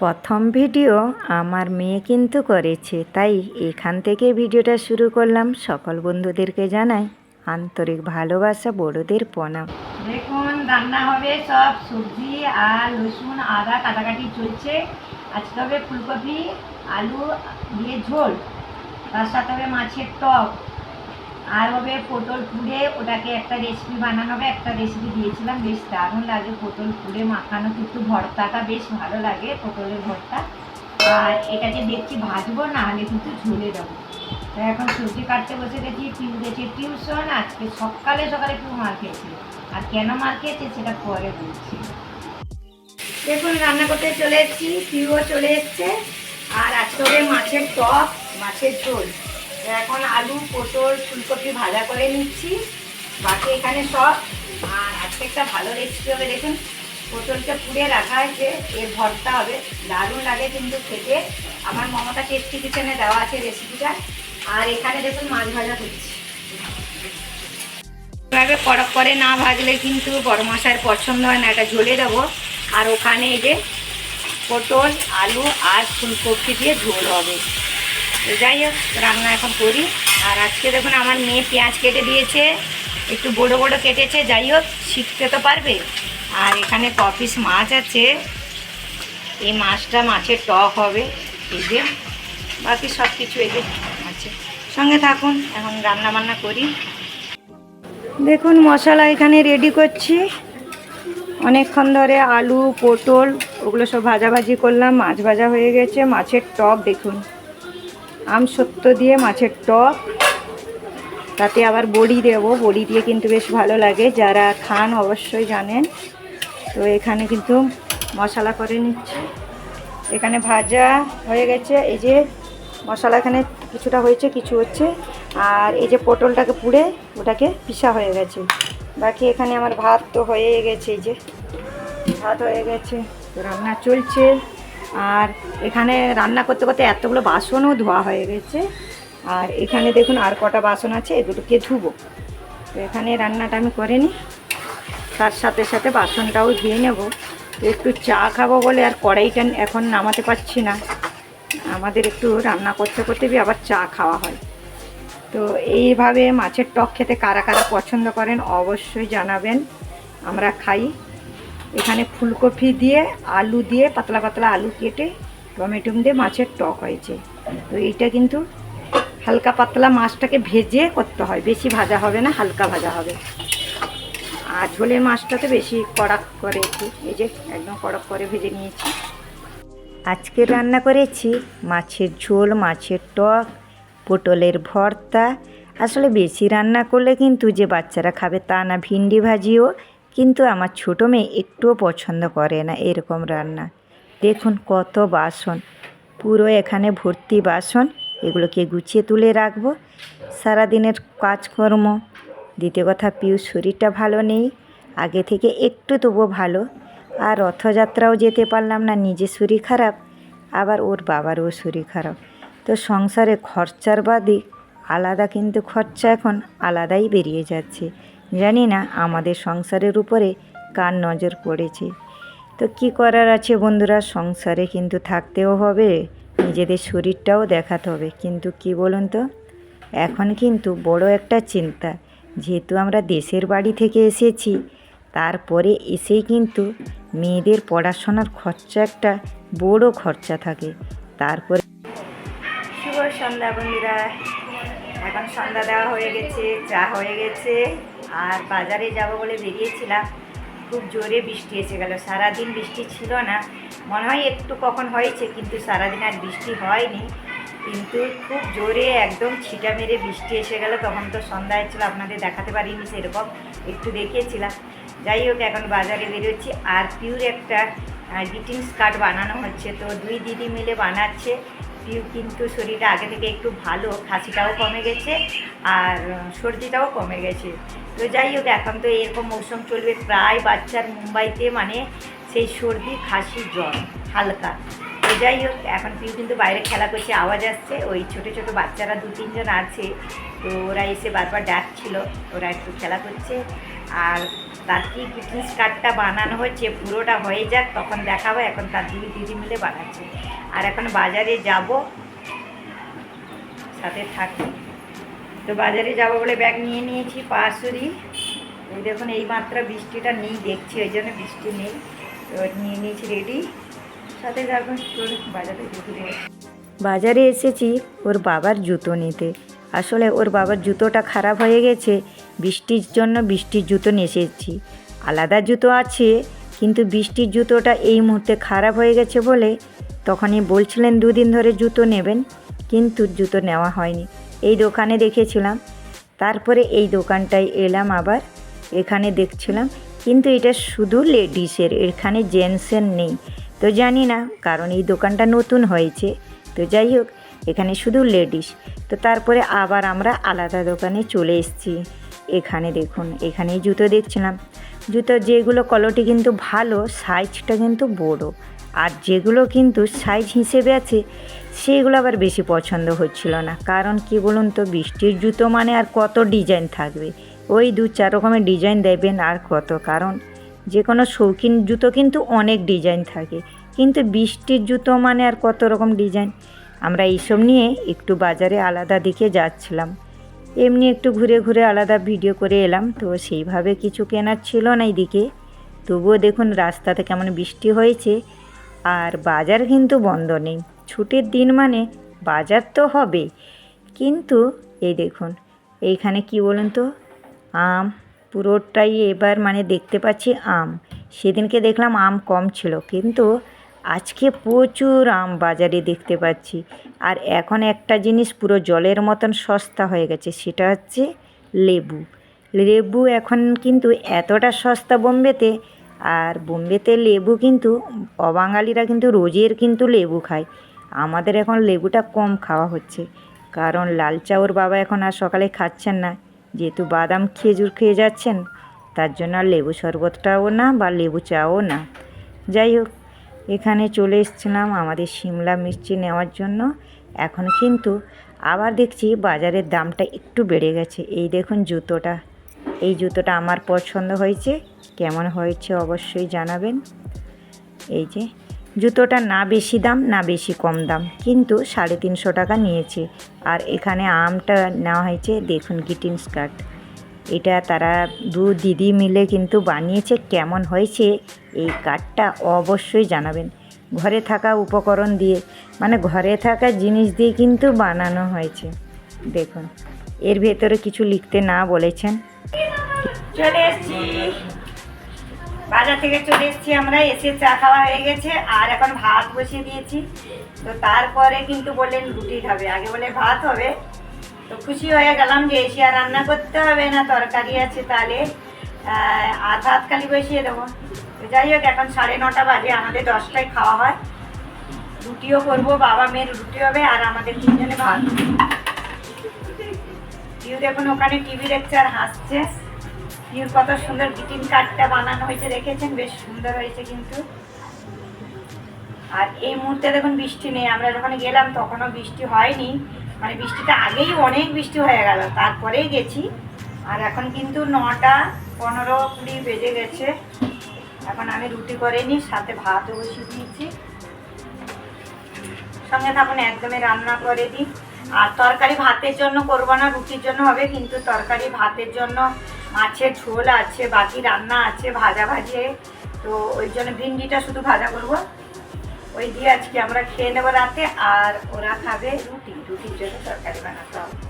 প্রথম ভিডিও আমার মেয়ে কিন্তু করেছে, তাই এখান থেকে ভিডিওটা শুরু করলাম। সকল বন্ধুদেরকে জানাই আন্তরিক ভালোবাসা, বড়দের প্রণাম। দেখুন, রান্না হবে সব, সবজি আর রসুন, আদা, কাটাকাটি চলছে। আজকে হবে ফুলকপি, আলু দিয়ে ঝোল। তার সাথে হবে মাছের টক। আর হবে পটল পুড়ে ওটাকে একটা রেসিপি বানানো হবে, একটা রেসিপি দিয়েছিলাম, বেশ দারুণ লাগে পটল পুড়ে মাখানো, কিন্তু ভর্তাটা বেশ ভালো লাগে পটলের ভর্তা। আর এটাকে দেখছি ভাজবো না হলে কিন্তু ঝুলে দেবো। এখন সবজি কাটতে বসে গেছি পিউ গেছে টিউশন, আজকে সকালে সকালে পিউ মার খেয়েছে আর কেন মার খেয়েছে সেটা পরে বলছি। দেখুন, রান্না করতে চলে এসেছি পিউও চলে এসছে। আর আজকে মাছের টক, মাছের ঝোল। এখন আলু, পটল, ফুলকপি ভাজা করে নিচ্ছি। বাকি এখানে সব। আর আজকে একটা ভালো রেসিপি হবে, দেখুন। পটলটা পুড়ে রাখা আছে এর ভর্তা হবে। দারুণ লাগে কিন্তু খেতে। আমার মমতা টেস্টি কিচেনে দেওয়া আছে রেসিপিটা আর এখানে দেখুন মাছ ভাজা করছি এভাবে কড়ক করে না ভাজলে কিন্তু বড় মশাইয়ের পছন্দ হয় না, এটা ঝোলে দেবো। আর ওখানে এই যে পটল, আলু আর ফুলকপি দিয়ে ঝোল হবে। তো যাই হোক, রান্না এখন করি। আর আজকে দেখুন আমার মেয়ে পেঁয়াজ কেটে দিয়েছে, একটু বড় বড় কেটেছে, যাই হোক, শিখতে তো পারবে। আর এখানে কপিস মাছ আছে। এই মাছটা মাছের টক হবে, এই যে বাকি সব কিছু যে আছে। সঙ্গে থাকুন, এখন রান্না বান্না করি। দেখুন, মশলা এখানে রেডি করছি। অনেকক্ষণ ধরে আলু, পটল, ওগুলো সব ভাজাভাজি করলাম, মাছ ভাজা হয়ে গেছে, মাছের টক দেখুন। আম সত্য দিয়ে, মাছের টক। তাতে আবার বড়ি দেবো। বড়ি দিয়ে কিন্তু বেশ ভালো লাগে। যারা খান অবশ্যই জানেন। তো এখানে কিন্তু মশলা করে নিচ্ছি। এখানে ভাজা হয়ে গেছে। এই যে মশলা এখানে কিছুটা হয়েছে, কিছু হচ্ছে। আর এই যে পটলটাকে পুড়ে ওটাকে পিসা হয়ে গেছে। বাকি এখানে আমার ভাত তো হয়ে গেছে, এই যে। ভাত হয়ে গেছে। রান্না চলছে। আর এখানে রান্না করতে করতে এতগুলো বাসনও ধোয়া হয়ে গেছে। আর এখানে দেখুন আর কটা বাসন আছে এগুলোকে ধুবো। তো এখানে রান্নাটা আমি করে নিই। তার সাথে সাথে বাসনটাও ধুয়ে নেব। একটু চা খাব বলে আর কড়াইটা এখন নামাতে পারছি না। আমাদের একটু রান্না করতে করতে আবার চা খাওয়া হয়। তো এইভাবে মাছের টক খেতে কারা কারা পছন্দ করেন অবশ্যই জানাবেন। আমরা খাই। এখানে ফুলকপি দিয়ে, আলু দিয়ে, পাতলা পাতলা আলু কেটে, টমেটো দিয়ে মাছের টক হয়েছে। তো এইটা কিন্তু হালকা পাতলা মাছটাকে ভেজে করতে হয়। বেশি ভাজা হবে না, হালকা ভাজা হবে। আর ঝোলের মাছটা তো বেশি কড়াক করে একটু যে একদম কড়াক করে ভেজে নিয়েছি। আজকে রান্না করেছি মাছের ঝোল, মাছের টক, পটলের ভর্তা। আসলে বেশি রান্না করলে কিন্তু যে বাচ্চারা খাবে তা না, ভিন্ডি ভাজিও কিন্তু আমার ছোটো মেয়ে একটুও পছন্দ করে না এরকম রান্না। দেখুন কত বাসন। পুরো এখানে ভর্তি বাসন, এগুলোকে গুছিয়ে তুলে রাখব। সারাদিনের কাজকর্ম, দ্বিতীয় কথা পিউ শরীরটা ভালো নেই, আগে থেকে একটু তবু ভালো। আর রথযাত্রাও যেতে পারলাম না নিজে শরীর খারাপ, আবার ওর বাবারও শরীর খারাপ। তো সংসারে খরচার বাদে আলাদা কিন্তু খরচা এখন আলাদাই বেরিয়ে যাচ্ছে। জানি না, আমাদের সংসারের উপরে কার নজর পড়েছে। তো কি করার আছে বন্ধুরা? সংসারে কিন্তু থাকতেও হবে, নিজেদের শরীরটাও দেখাতে হবে। কিন্তু কি বলুন তো? এখন কিন্তু বড় একটা চিন্তা। যেহেতু আমরা দেশের বাড়ি থেকে এসেছি, তারপরে এসেই কিন্তু মেয়েদের পড়াশোনার খরচা একটা বড় খরচা থাকে। তারপরে শুভ সন্ধ্যা বন্ধুরা। এখন সন্ধ্যা দেওয়া হয়ে গেছে, চা হয়ে গেছে। আর বাজারে যাব বলে বেরিয়েছিলাম। খুব জোরে বৃষ্টি এসে গেল। সারাদিন বৃষ্টি ছিল না। মনে হয় একটু কখন হয়েছে, কিন্তু সারাদিন আর বৃষ্টি হয়নি। কিন্তু খুব জোরে একদম ছিটা মেরে বৃষ্টি এসে গেল। তখন তো সন্ধ্যা ছিল, আপনাদের দেখাতে পারিনি সেরকম। একটু দেখিয়েছিলাম। যাই হোক, এখন বাজারে বেরোচ্ছি। আর পিউর একটা গ্রিটিংস কার্ড বানানো হচ্ছে। তো দুই দিদি মিলে বানাচ্ছে। পিউ কিন্তু শরীরটা আগে থেকে একটু ভালো, খাসিটাও কমে গেছে আর সর্দিটাও কমে গেছে। তো যাই হোক, এখন তো এরকম মৌসুম চলবে, প্রায় বাচ্চার মুম্বাইতে মানে সেই সর্দি, খাসি, জ্বর, হালকা। তো যাই হোক, এখন পিউ কিন্তু বাইরে খেলা করছে, আওয়াজ আসছে, ওই ছোটো ছোটো বাচ্চারা দু তিনজন আছে, তো ওরা এসে বারবার ডাকছিল, ওরা একটু খেলা করছে। আর তার কি পিকনিক কার্ডটা বানানো হচ্ছে পুরোটা হয়ে যাক, তখন দেখাবো, এখন তার দুই দিদি মিলে বানাচ্ছে। আর এখন বাজারে যাব, সাথে থাকি। তো বাজারে যাব বলে ব্যাগ নিয়ে নিয়েছি পাশুরি এই দেখুন এই মাত্র বৃষ্টিটা নেই, দেখছি ওই জন্য বৃষ্টি নেই। তো নিয়ে নিয়েছি রেডি সাথে যাব বাজারে ঘুরে বাজারে এসেছি ওর বাবার জুতো নিতে। আসলে ওর বাবার জুতোটা খারাপ হয়ে গেছে বৃষ্টির জন্য বৃষ্টির জুতো নিয়ে এসেছি। আলাদা জুতো আছে, কিন্তু বৃষ্টির জুতোটা এই মুহূর্তে খারাপ হয়ে গেছে বলে তখনই বলছিলেন, দুদিন ধরে জুতো নেবেন। কিন্তু জুতো নেওয়া হয়নি। এই দোকানে দেখেছিলাম, তারপরে এই দোকানটায় এলাম আবার, এখানে দেখছিলাম, কিন্তু এটা শুধু লেডিসের, এখানে জেন্টসের নেই। তো জানি না, কারণ এই দোকানটা নতুন হয়েছে। তো যাই হোক এখানে শুধু লেডিস। তো তারপরে আবার আমরা আলাদা দোকানে চলে এসেছি। এখানে দেখুন এখানে জুতো দেখছিলাম। জুতো যেগুলো কোয়ালিটি কিন্তু ভালো সাইজটা কিন্তু বড়। আর যেগুলো কিন্তু সাইজ হিসেবে আছে, সেগুলো আবার বেশি পছন্দ হচ্ছিল না। কারণ কি বলুন তো, বৃষ্টির জুতো মানে আর কত ডিজাইন থাকবে? ওই দু চার রকমের ডিজাইন দেবেন আর কত। কারণ যে কোনো শৌখিন জুতো কিন্তু অনেক ডিজাইন থাকে। কিন্তু বৃষ্টির জুতো মানে আর কত রকম ডিজাইন আমরা এইসব নিয়ে একটু বাজারে আলাদা দিকে যাচ্ছিলাম। এমনি একটু ঘুরে ঘুরে আলাদা ভিডিও করে এলাম, তো সেইভাবে কিছু কেনার ছিল না এইদিকে তবুও দেখুন, রাস্তাতে কেমন বৃষ্টি হয়েছে, আর বাজার কিন্তু বন্ধ নেই। ছুটির দিন মানে বাজার তো হবে। কিন্তু এই দেখুন, এইখানে কি বলুন তো? আম, পুরোটাই এবার মানে দেখতে পাচ্ছি আম। সেদিনকে দেখলাম আম কম ছিল, কিন্তু আজকে প্রচুর আম বাজারে দেখতে পাচ্ছি। আর এখন একটা জিনিস পুরো জলের মতন সস্তা হয়ে গেছে, সেটা হচ্ছে লেবু। লেবু এখন কিন্তু এতটা সস্তা বোম্বেতে, আর বোম্বেতে লেবু কিন্তু, অবাঙালিরা কিন্তু রোজের কিন্তু লেবু খায়। আমাদের এখন লেবুটা কম খাওয়া হচ্ছে, কারণ লাল চা ওর বাবা এখন আর সকালে খাচ্ছেন না। যেহেতু বাদাম খেজুর খেয়ে যাচ্ছেন, তার জন্য আর লেবু শরবতটাও না বা লেবু চাও না। যাই হোক এখানে চলে এসেছিলাম আমাদের সিমলা মির্চি নেওয়ার জন্য। এখন কিন্তু আবার দেখছি বাজারের দামটা একটু বেড়ে গেছে। এই দেখুন জুতোটা। এই জুতোটা আমার পছন্দ হয়েছে। কেমন হয়েছে অবশ্যই জানাবেন। এই যে, জুতোটা না বেশি দাম, না বেশি কম দাম। কিন্তু সাড়ে তিনশো টাকা নিয়েছে। আর এখানে আমটা নেওয়া হয়েছে, দেখুন গ্রিটিং স্কার্ট। এটা তারা দু দিদি মিলে কিন্তু বানিয়েছে। কেমন হয়েছে এই কার্ডটা অবশ্যই জানাবেন। ঘরে থাকা উপকরণ দিয়ে মানে ঘরে থাকা জিনিস দিয়ে কিন্তু বানানো হয়েছে। দেখুন, এর ভেতরে কিছু লিখতে না বলেছেন। চলে এসেছি। বাজার থেকে চলে এসেছি আমরা, এসে চা খাওয়া হয়ে গেছে। আর এখন ভাত বসিয়ে দিয়েছি। তো তারপরে কিন্তু বললেন রুটি খাবে। আগে বলে ভাত হবে। তো খুশি হয়ে গেলাম যে এসে আর রান্না করতে হবে না, তরকারি আছে তাহলে। আর ভাত খালি বসিয়ে দেবো। যাই হোক, এখন সাড়ে নটা বাজে, আমাদের দশটায় খাওয়া হয়। রুটিও করব, বাবা মেয়ের রুটি হবে আর আমাদের তিনজনে ভাত। পিউ দেখুন, ওখানে টিভি দেখছে আর হাসছে। পিউর কত সুন্দর গ্রিটিং কার্ডটা বানানো হয়েছে, দেখেছেন? বেশ সুন্দর হয়েছে কিন্তু। আর এই মুহূর্তে দেখুন, বৃষ্টি নেই। আমরা যখন গেলাম, তখনও বৃষ্টি হয়নি। মানে বৃষ্টিটা আগেই অনেক বৃষ্টি হয়ে গেল, তারপরেই গেছি। আর এখন কিন্তু নটা পনেরো কুড়ি বেজে গেছে। এখন আমি রুটি করে নিই, সাথে ভাতও বসিয়ে দিয়েছি। সঙ্গে থাকুন, একদমই রান্না করে দিই। আর তরকারি ভাতের জন্য করব না, রুটির জন্য হবে, কিন্তু তরকারি ভাতের জন্য মাছের ঝোল আছে, বাকি রান্না আছে, ভাজা ভাজে। তো ওই জন্য ভিন্ডিটা শুধু ভাজা করব। ওই দিয়ে আজকে আমরা খেয়ে নেব রাতে, আর ওরা খাবে রুটি। রুটির জন্য তরকারি বানাতে হবে।